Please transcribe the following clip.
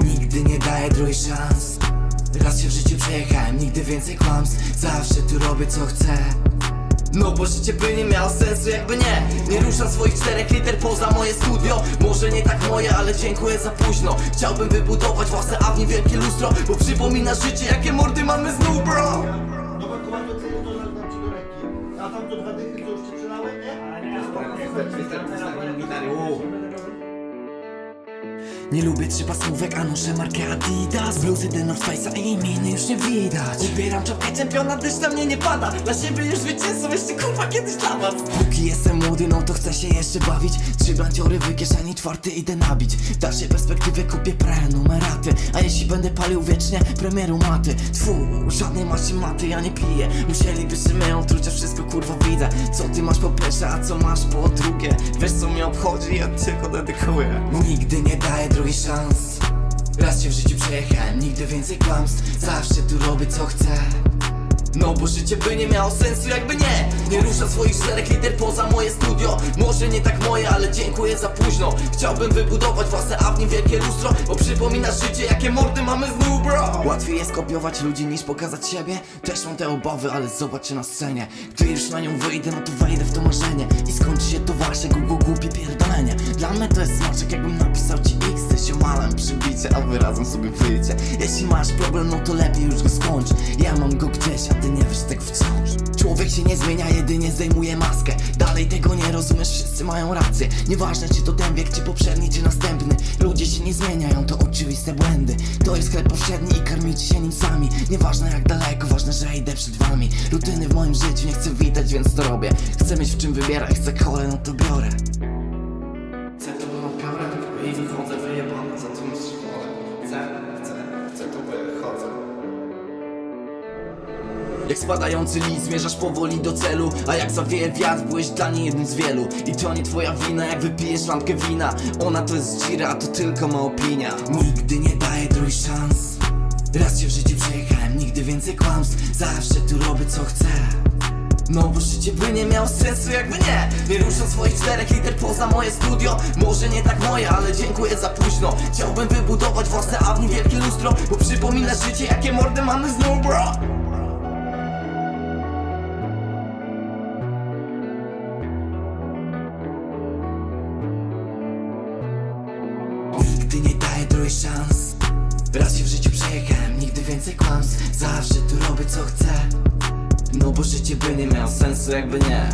Nigdy nie daję drugiej szans Raz się w życiu przejechałem, nigdy więcej kłamstw Zawsze tu robię co chcę no bo życie by nie miało sensu jakby nie Nie ruszam swoich czterech liter poza moje studio Może nie tak moje, ale dziękuję za późno Chciałbym wybudować własne awni wielkie lustro Bo przypomina życie jakie mordy mamy znów bro No bo komando celu to dam ci do ręki. A tam to dwa dychy, co już ci przelałem, nie? Nie lubię trzypasmówek, a noszę markę Adidas. Bluzy The North Face'a i miny już nie widać. Ubieram czapkę czempiona, deszcz na mnie nie pada. Dla siebie już zwycięzcą, jeszcze kurwa kiedyś dla was. Póki jestem młody, no to chcę się jeszcze bawić. Trzy blanciory w kieszeni, czwarty idę nabić. W dalszej perspektywie kupię prenumeraty A jeśli będę palił wiecznie, premieru maty. Tfu, żadnej maszyn maty, ja nie piję. Musielibyście mnie otruć, a wszystko kurwa widzę. Co ty masz po pierwsze, a co masz po drugie? Wiesz co mnie obchodzi, ja tylko dedykuję. Nigdy nie daję drugiej szans? Raz się w życiu przejechałem, nigdy więcej kłamstw. Zawsze tu robię co chcę. No bo życie by nie miało sensu jakby nie. Nie ruszam swoich czterech liter poza moje studio. Może nie tak moje, ale dziękuję za późno. Chciałbym wybudować własne awni wielkie lustro. Bo przypomina życie jakie mordy mamy znów bro. Łatwiej jest kopiować ludzi niż pokazać siebie. Też mam te obawy, ale zobaczę na scenie. Gdy już na nią wyjdę, no to wejdę w to marzenie. I skończy się to wasze gugu głupie pierdolenie. Dla mnie to jest smaczek jakbym napisał a wy razem sobie wyjdzie. Jeśli masz problem, no to lepiej już go skończ. Ja mam go gdzieś, a ty nie wiesz tego wciąż. Człowiek się nie zmienia, jedynie zdejmuje maskę. Dalej tego nie rozumiesz, wszyscy mają rację. Nieważne czy to ten wiek, czy poprzedni, czy następny. Ludzie się nie zmieniają, to oczywiste błędy. To jest sklep powszedni i karmicie się nim sami. Nieważne jak daleko, ważne, że idę przed wami. Rutyny w moim życiu nie chcę witać, więc to robię. Chcę mieć w czym wybierać, chcę kole, no to biorę. Chcę to biorę i wychodzę wyjebany za tym szkole jak spadający list zmierzasz powoli do celu A jak zawieje wiatr, byłeś dla niej jednym z wielu. I to nie twoja wina, jak wypijesz lampkę wina. Ona to jest dzira, a to tylko ma opinia. Nigdy nie daję drugiej szans Raz się w życiu przejechałem, nigdy więcej kłamstw. Zawsze tu robię co chcę. No bo życie by nie miało sensu jakby nie. Nie ruszam swoich czterech liter poza moje studio. Może nie tak moje, ale dziękuję za późno. Chciałbym wybudować własne awni wielkie lustro Bo przypomina życie jakie mordy mamy znów bro drugiej szans. Raz się w życiu przejechałem, nigdy więcej kłamstw. Zawsze tu robię co chcę. No bo życie by nie miało sensu jakby nie